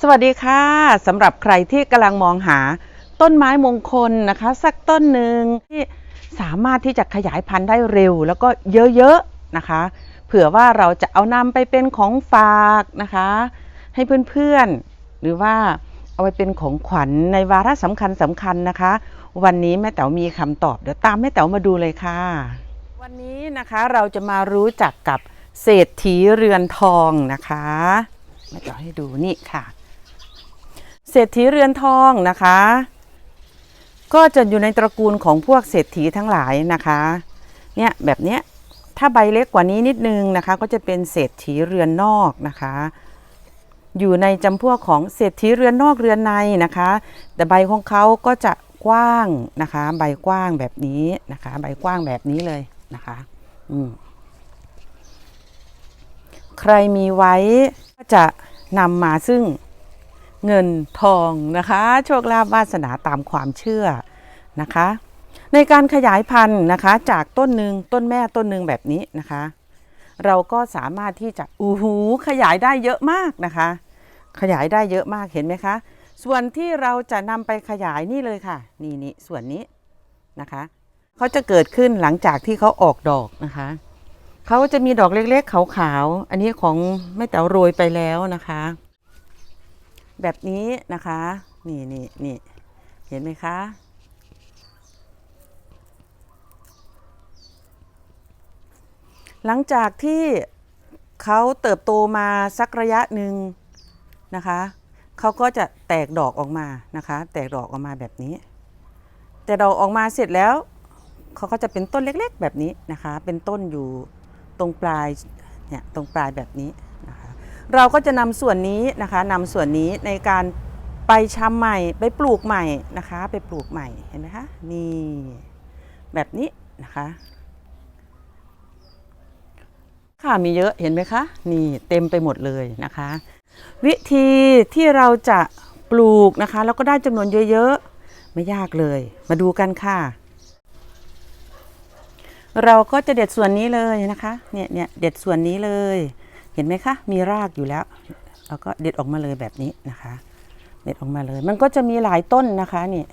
สวัสดีค่ะสำหรับใครที่กำลังมองหาต้นไม้มงคลนะคะ สักต้นหนึ่งที่สามารถที่จะขยายพันธุ์ได้เร็ว แล้วก็เยอะๆนะคะ เผื่อว่าเราจะเอานำไปเป็นของฝากนะคะ ให้เพื่อนๆ หรือว่าเอาไปเป็นของขวัญในวาระสำคัญสำคัญนะคะ วันนี้แม่แต๋วมีคำตอบเดี๋ยวตามแม่แต๋วมาดูเลยค่ะ วันนี้นะคะเราจะมารู้จักกับเศรษฐีเรือนทองนะคะแม่แต๋วให้ดูนี่ค่ะ เศรษฐีเรือนทองนะคะ ก็จะอยู่ในตระกูลของพวกเศรษฐีทั้งหลายนะคะ เนี่ยแบบเนี้ยถ้าใบเล็กกว่านี้นิดนึงนะคะ ก็จะเป็นเศรษฐีเรือนนอกนะคะ อยู่ในจำพวกของเศรษฐีเรือนนอกเรือนในนะคะ แต่ใบของเขาก็จะกว้างนะคะ ใบกว้างแบบนี้นะคะ ใบกว้างแบบนี้เลยนะคะอืมใครมีไว้ก็จะนำมาซึ่ง เงินทองนะคะ โชคลาภวาสนาตามความเชื่อนะคะ ในการขยายพันธุ์นะคะ จากต้นหนึ่งต้นแม่ต้นหนึ่งแบบนี้นะคะ เราก็สามารถที่จะอู้หูขยายได้เยอะมากนะคะ ขยายได้เยอะมากเห็นไหมคะ ส่วนที่เราจะนำไปขยายนี่เลยค่ะ นี่นี่ส่วนนี้นะคะเขาจะเกิดขึ้นหลังจากที่เขาออกดอกนะคะเขาจะมีดอกเล็กๆขาวๆ อันนี้ของแม่แต๋วโรยไปแล้วนะคะ แบบนี้นะคะ นี่นี่นี่เห็นไหมคะ หลังจากที่เขาเติบโตมาสักระยะหนึ่งนะคะ เขาก็จะแตกดอกออกมานะคะ แตกดอกออกมาแบบนี้ แต่ดอกออกมาเสร็จแล้วเขาก็จะเป็นต้นเล็กๆแบบนี้นะคะ เป็นต้นอยู่ตรงปลายเนี่ยตรงปลายแบบนี้ เราก็จะนำส่วนนี้นะคะนำส่วนนี้ในการไปชำใหม่ไปปลูกใหม่นะคะ ไปปลูกใหม่เห็นไหมคะนี่แบบนี้นะคะค่ะมีเยอะเห็นไหมคะนี่เต็มไปหมดเลยนะคะ วิธีที่เราจะปลูกนะคะ แล้วก็ได้จำนวนเยอะๆไม่ยากเลย มาดูกันค่ะ เราก็จะเด็ดส่วนนี้เลยนะคะเนี่ยเนี่ยเด็ดส่วนนี้เลย เห็นไหมคะ มีรากอยู่แล้วแล้วก็เด็ดออกมาเลยแบบนี้นะคะ เด็ดออกมาเลย มันก็จะมีหลายต้นนะคะนี่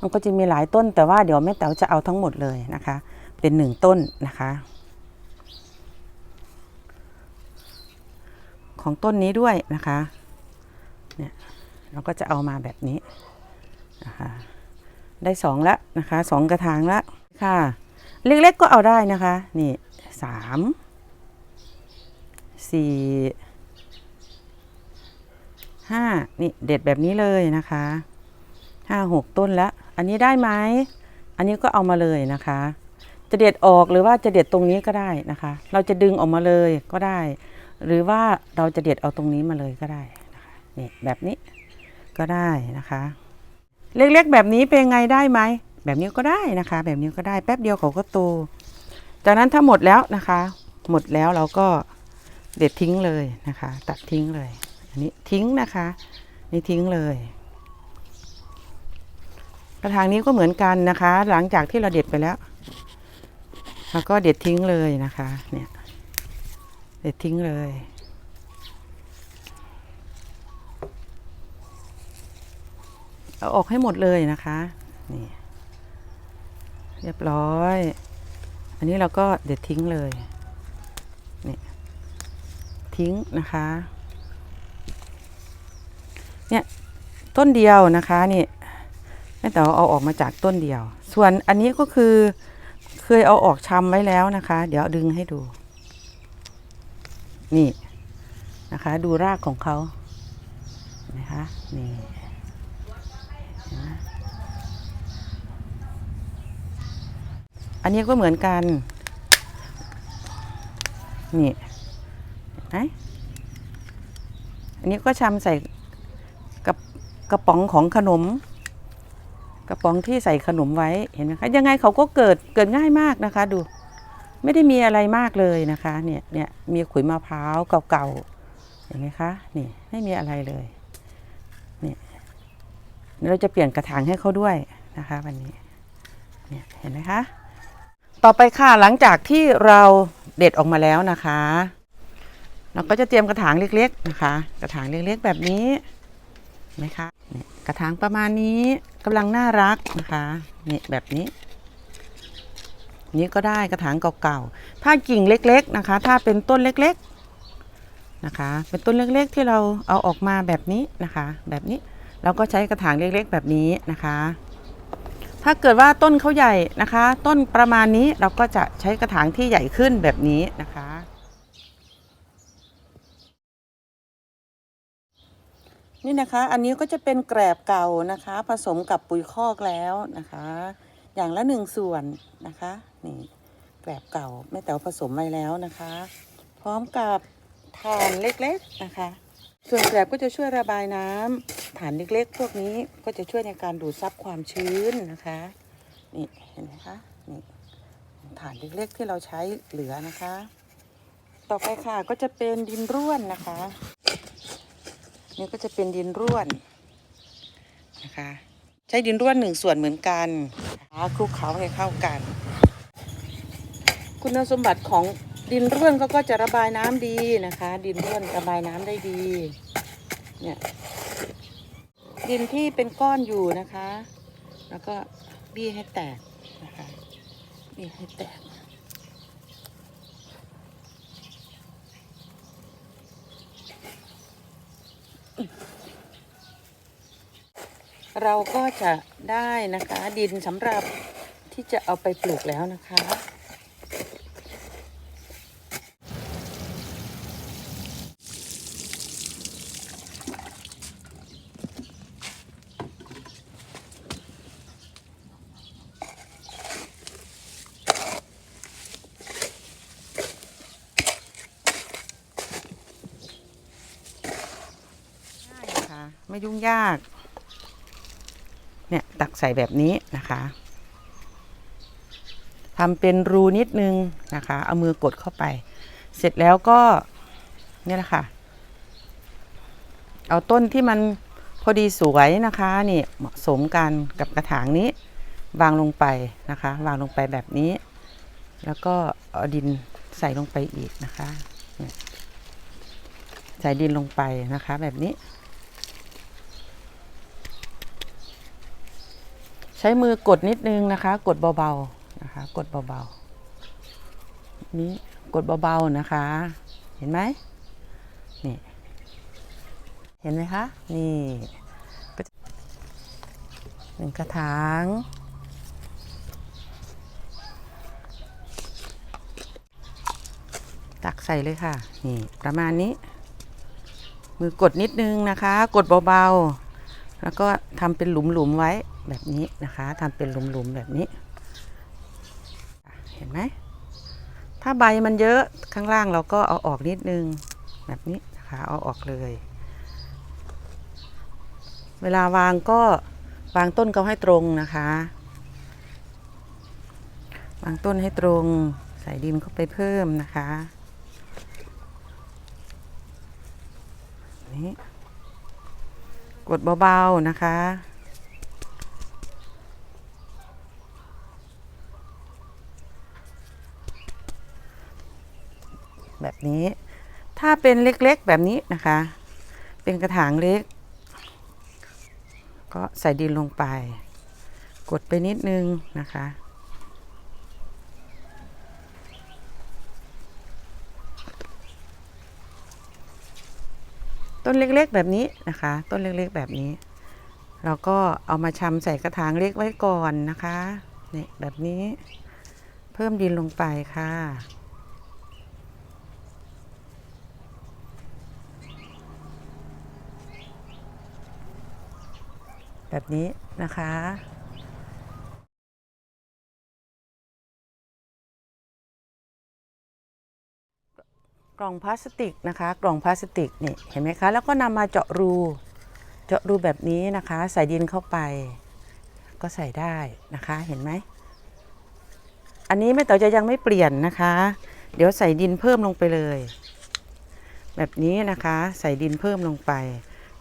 มันก็จะมีหลายต้นแต่ว่าเดี๋ยวแม่แต๋วจะเอาทั้งหมดเลยนะคะ เป็นหนึ่งต้นนะคะ ของต้นนี้ด้วยนะคะเนี่ยเราก็จะเอามาแบบนี้นะคะได้สองแล้วนะคะสองกระถางล้วค่ะ เล็กๆก็เอาได้นะคะ นี่สาม สี่ห้านี่เด็ดแบบนี้เลยนะคะห้าหกต้นแล้วอันนี้ได้ไหมอันนี้ก็เอามาเลยนะคะ จะเด็ดออกหรือว่าจะเด็ดตรงนี้ก็ได้นะคะ เราจะดึงออกมาเลยก็ได้ หรือว่าเราจะเด็ดเอาตรงนี้มาเลยก็ได้นะคะนี่แบบนี้ก็ได้นะคะ เล็กๆแบบนี้เป็นไงได้ไหมแบบนี้ก็ได้นะคะ แบบนี้ก็ได้แป๊บเดียวเขาก็โตจากนั้นถ้าหมดแล้วนะคะ หมดแล้วเราก็ เด็ดทิ้งเลยนะคะ ตัดทิ้งเลย อันนี้ทิ้งนะคะ นี่ทิ้งเลย กระถางนี้ก็เหมือนกันนะคะ หลังจากที่เราเด็ดไปแล้วเราก็เด็ดทิ้งเลยนะคะ เนี่ย เด็ดทิ้งเลย เอาออกให้หมดเลยนะคะ นี่ เรียบร้อย อันนี้เราก็เด็ดทิ้งเลย ทิ้งนะคะ เนี่ยต้นเดียวนะคะนี่แม่แต่เอาออกมาจากต้นเดียว ส่วนอันนี้ก็คือเคยเอาออกชำไว้แล้วนะคะ เดี๋ยวดึงให้ดู นี่นะคะ ดูรากของเขานะคะนี่อันนี้ก็เหมือนกัน นี่ นไหมอันนี้ก็ชำใส่กระกระป๋องของขนม กระป๋องที่ใส่ขนมไว้เห็นไหมคะยังไงเขาก็เกิดเกิดง่ายมากนะคะ ดู ไม่ได้มีอะไรมากเลยนะคะ เนี่ยเนี่ยมีขุยมะพร้าวเก่าๆเห็นไหมคะนี่ไม่มีอะไรเลยนี่ยเราจะเปลี่ยนกระถางให้เขาด้วยนะคะ วันนี้เนี่ยเห็นไหมคะต่อไปค่ะหลังจากที่เราเด็ดออกมาแล้วนะคะ เราก็จะเตรียมกระถางเล็กๆนะคะ กระถางเล็กๆแบบนี้นไหมคะนี่กระถางประมาณนี้กำลังน่ารักนะคะนี่แบบนี้ นี้ก็ได้กระถางเก่าๆถ้ากิ่งเล็ก ๆนะคะ ถ้าเป็นต้นเล็กๆนะคะ เป็นต้นเล็กๆ ที่เราเอาออกมาแบบนี้นะคะ แบบนี้เราก็ใช้กระถางเล็กๆ แบบนี้นะคะ ถ้าเกิดว่าต้นเขาใหญ่นะคะ ต้นประมาณนี้เราก็จะใช้กระถางที่ใหญ่ขึ้นแบบนี้นะคะ นี่นะคะ อันนี้ก็จะเป็นแกรบเก่านะคะ ผสมกับปุ๋ยคอกแล้วนะคะ อย่างละหนึ่งส่วนนะคะนี่แกรบเก่าแม่แต๋วผสมไว้แล้วนะคะ พร้อมกับถ่านเล็กๆนะคะ ส่วนแกรบก็จะช่วยระบายน้ำฐานเล็กๆ พวกนี้ก็จะช่วยในการดูดซับความชื้นนะคะนี่เห็นไหมคะนี่ฐานเล็กๆที่เราใช้เหลือนะคะ ต่อไปค่ะก็จะเป็นดินร่วนนะคะ นี่ก็จะเป็นดินร่วนนะคะ ใช้ดินร่วนหนึ่งส่วนเหมือนกันคะคลุกเคล้าให้เข้ากัน คุณสมบัติของดินร่วนก็ก็จะระบายน้ำดีนะคะ ดินร่วนระบายน้ำได้ดี เนี่ยดินที่เป็นก้อนอยู่นะคะ แล้วก็บี้ให้แตกนะคะบี้ให้แตก เราก็จะได้นะคะ ดินสำหรับที่จะเอาไปปลูกแล้วนะคะ ง่ายนะคะไม่ยุ่งยาก เนี่ยตักใส่แบบนี้นะคะทำเป็นรูนิดนึงนะคะ เอามือกดเข้าไป เสร็จแล้วก็เนี่ยแหละค่ะ เอาต้นที่มันพอดีสวยนะคะนี่เหมาะสมกันกับกระถางนี้ วางลงไปนะคะ วางลงไปแบบนี้ แล้วก็เอาดินใส่ลงไปอีกนะคะใส่ดินลงไปนะคะแบบนี้ ใช้มือกดนิดนึงนะคะ กดเบาๆนะคะ กดเบาๆนี้กดเบาๆนะคะ เห็นไหมนี่เห็นไหมคะ นี่หนึ่งกระถางตักใส่เลยค่ะ นี่ประมาณนี้ มือกดนิดนึงนะคะ กดเบาๆ แล้วก็ทำเป็นหลุมๆไว้ แบบนี้นะคะทำเป็นหลุมๆแบบนี้ เห็นไหมถ้าใบมันเยอะข้างล่างเราก็เอาออกนิดนึงแบบนี้นะคะเอาออกเลย เวลาวางก็วางต้นเขาให้ตรงนะคะ วางต้นให้ตรงใส่ดินเข้าไปเพิ่มนะคะนี่กดเบาๆนะคะ แบบนี้ ถ้าเป็นเล็กๆแบบนี้นะคะ เป็นกระถางเล็ก ก็ใส่ดินลงไป กดไปนิดนึงนะคะต้นเล็กๆแบบนี้นะคะ ต้นเล็กๆแบบนี้ เราก็เอามาชำใส่กระถางเล็กไว้ก่อนนะคะนี่แบบนี้ เพิ่มดินลงไปค่ะ แบบนี้นะคะกล่องพลาสติกนะคะ กล่องพลาสติกนี่เห็นไหมคะ แล้วก็นำมาเจาะรู เจาะรูแบบนี้นะคะ ใส่ดินเข้าไป ก็ใส่ได้นะคะ เห็นไหม อันนี้แม่เต๋อจะยังไม่เปลี่ยนนะคะ เดี๋ยวใส่ดินเพิ่มลงไปเลย แบบนี้นะคะ ใส่ดินเพิ่มลงไป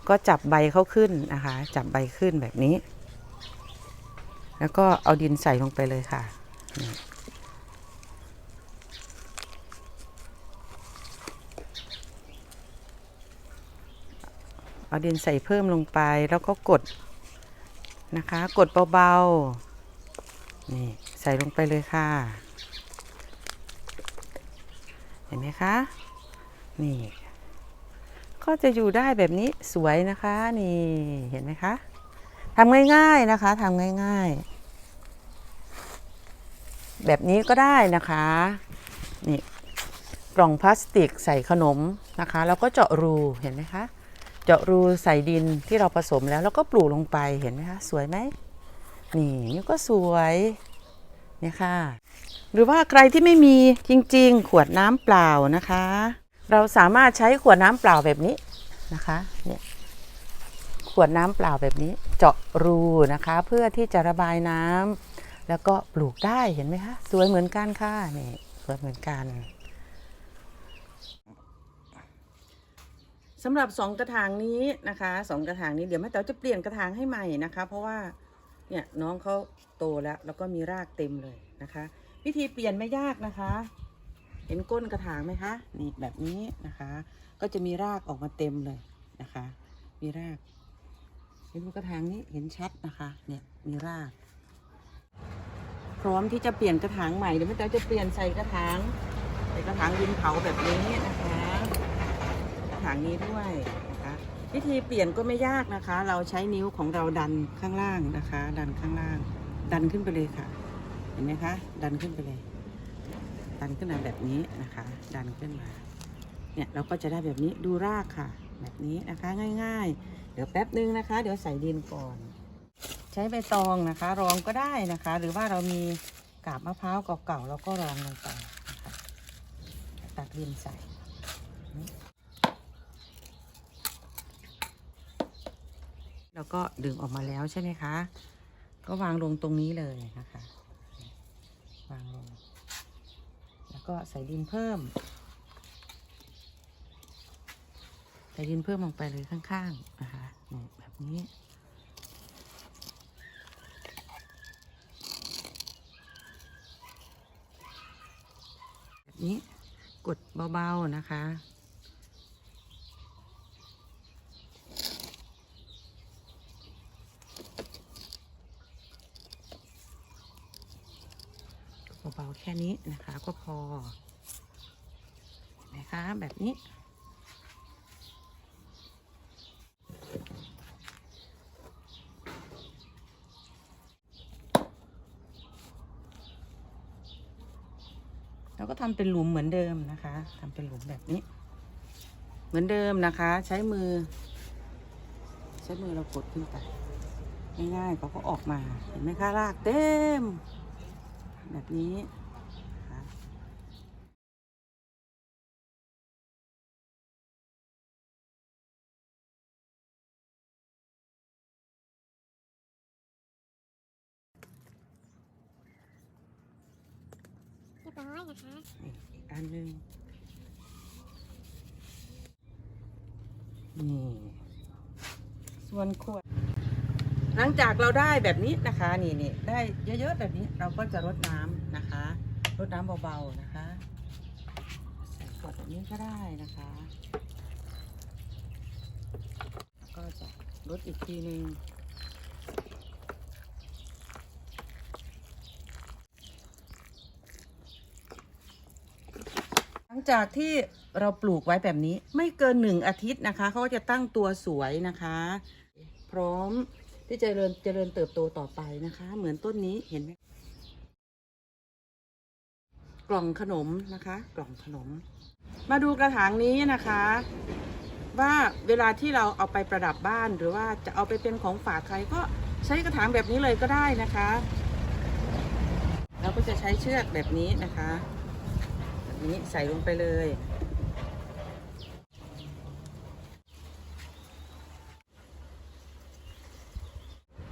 ก็จับใบเขาขึ้นนะคะ จับใบขึ้นแบบนี้ แล้วก็เอาดินใส่ลงไปเลยค่ะ เอาดินใส่เพิ่มลงไปแล้วก็กดนะคะ กดเบาๆ นี่ใส่ลงไปเลยค่ะ เห็นไหมคะ นี่ ก็จะอยู่ได้แบบนี้สวยนะคะนี่เห็นไหมคะทำง่ายๆนะคะทำง่ายๆ แบบนี้ก็ได้นะคะนี่กล่องพลาสติกใส่ขนมนะคะ แล้วก็เจาะรูเห็นไหมคะเจาะรูใส่ดินที่เราผสมแล้วแล้วก็ปลูกลงไปเห็นไหมคะสวยไหมนี่นี่ก็สวยเนี่ยค่ะ หรือว่าใครที่ไม่มีจริง ๆ ขวดน้ำเปล่านะคะ เราสามารถใช้ขวดน้ำเปล่าแบบนี้นะคะเนี่ยขวดน้ำเปล่าแบบนี้ เจาะรูนะคะ เพื่อที่จะระบายน้ำแล้วก็ปลูกได้เห็นไหมคะสวยเหมือนกันค่ะนี่สวยเหมือนกันสำหรับสองกระถางนี้นะคะสองกระถางนี้เดี๋ยวแม่แต๋วจะเปลี่ยนกระถางให้ใหม่นะคะ เพราะว่าเนี่ยน้องเขาโตแล้ว แล้วก็มีรากเต็มเลยนะคะ วิธีเปลี่ยนไม่ยากนะคะ เห็นก้นกระถางไหมคะ นี่แบบนี้นะคะ ก็จะมีรากออกมาเต็มเลยนะคะ มีรากเห็นกระถางนี้เห็นชัดนะคะ เนี่ยมีราก พร้อมที่จะเปลี่ยนกระถางใหม่เดี๋ยวแม่แต๋วจะเปลี่ยนใส่กระถางใส่กระถางดินเผาแบบนี้นะคะ กระถางนี้ด้วยนะคะวิธีเปลี่ยนก็ไม่ยากนะคะ เราใช้นิ้วของเราดันข้างล่างนะคะ ดันข้างล่าง ดันขึ้นไปเลยค่ะ เห็นไหมคะ ดันขึ้นไปเลย ดันขึ้นมาแบบนี้นะคะ ดันขึ้นมาเนี่ยเราก็จะได้แบบนี้ดูรากค่ะ แบบนี้นะคะง่าย ๆ เดี๋ยวแป๊บนึงนะคะ เดี๋ยวใส่ดินก่อน ใช้ใบตองนะคะ รองก็ได้นะคะ หรือว่าเรามีกาบมะพร้าวเก่าๆเราก็รองลงไปนะคะตักดินใส่แล้วก็ดึงออกมาแล้วใช่ไหมคะ ก็วางลงตรงนี้เลยนะคะ วางลง ก็ใส่ดินเพิ่ม ใส่ดินเพิ่มลงไปเลยข้างๆนะคะแบบนี้แบบนี้กดเบาๆนะคะ เบาๆ แค่นี้นะคะก็พอนไหมคะแบบนี้เราก็ทำเป็นหลุมเหมือนเดิมนะคะทำเป็นหลุมแบบนี้ เหมือนเดิมนะคะ ใช้มือ ใช้มือเรากดขึ้นไปง่ายๆเขาก็ออกมา เห็นไหมคะรากเต็ม แบบนี้ ร้อยนะคะนี่อีกอันหนึ่งนี่ส่วนขวด หลังจากเราได้แบบนี้นะคะนี่นี่ได้เยอะๆแบบนี้เราก็จะรดน้ำนะคะรดน้ำเบาๆนะคะใส่ขวดแบบนี้ก็ได้นะคะก็จะรดอีกทีหนึ่ง หลัง จากที่เราปลูกไว้แบบนี้ ไม่เกินหนึ่งอาทิตย์นะคะเขาก็จะตั้งตัวสวยนะคะ พร้อมที่จะเจริญเจริญเติบโตต่อไปนะคะ เหมือนต้นนี้เห็นไหมกล่องขนมนะคะ กล่องขนม มาดูกระถางนี้นะคะ ว่าเวลาที่เราเอาไปประดับบ้านหรือว่าจะเอาไปเป็นของฝากใครก็ใช้กระถางแบบนี้เลยก็ได้นะคะ เราก็จะใช้เชือกแบบนี้นะคะ นี้ใส่ลงไปเลย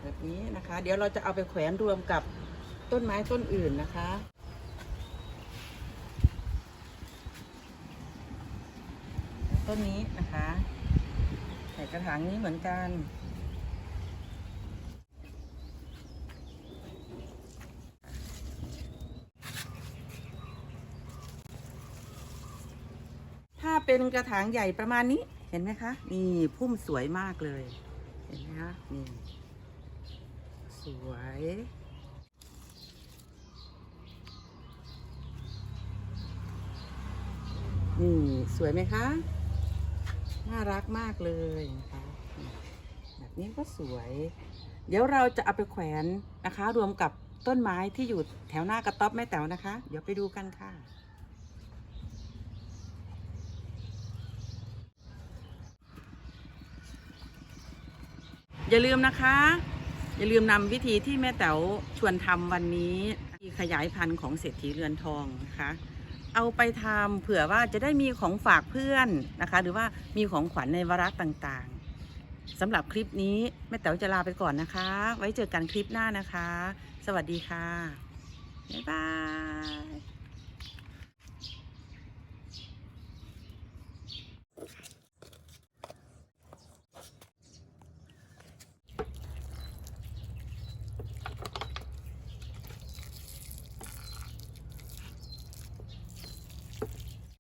แบบนี้นะคะ เดี๋ยวเราจะเอาไปแขวนรวมกับต้นไม้ต้นอื่นนะคะต้นนี้นะคะ ใส่กระถางนี้เหมือนกัน เป็นกระถางใหญ่ประมาณนี้ เห็นไหมคะ นี่พุ่มสวยมากเลย เห็นไหมคะ นี่ สวย นี่สวยไหมคะ น่ารักมากเลยนะคะแบบนี้ก็สวย เดี๋ยวเราจะเอาไปแขวนนะคะ รวมกับต้นไม้ที่อยู่แถวหน้ากระต๊อบแม่แต๋วนะคะ เดี๋ยวไปดูกันค่ะ อย่าลืมนะคะ อย่าลืมนำวิธีที่แม่แต๋วชวนทำวันนี้ที่ขยายพันธุ์ของเศรษฐีเรือนทองนะคะเอาไปทำเผื่อว่าจะได้มีของฝากเพื่อนนะคะ หรือว่ามีของขวัญในวาระต่างๆสำหรับคลิปนี้แม่แต๋วจะลาไปก่อนนะคะ ไว้เจอกันคลิปหน้านะคะ สวัสดีค่ะ บ๊ายบาย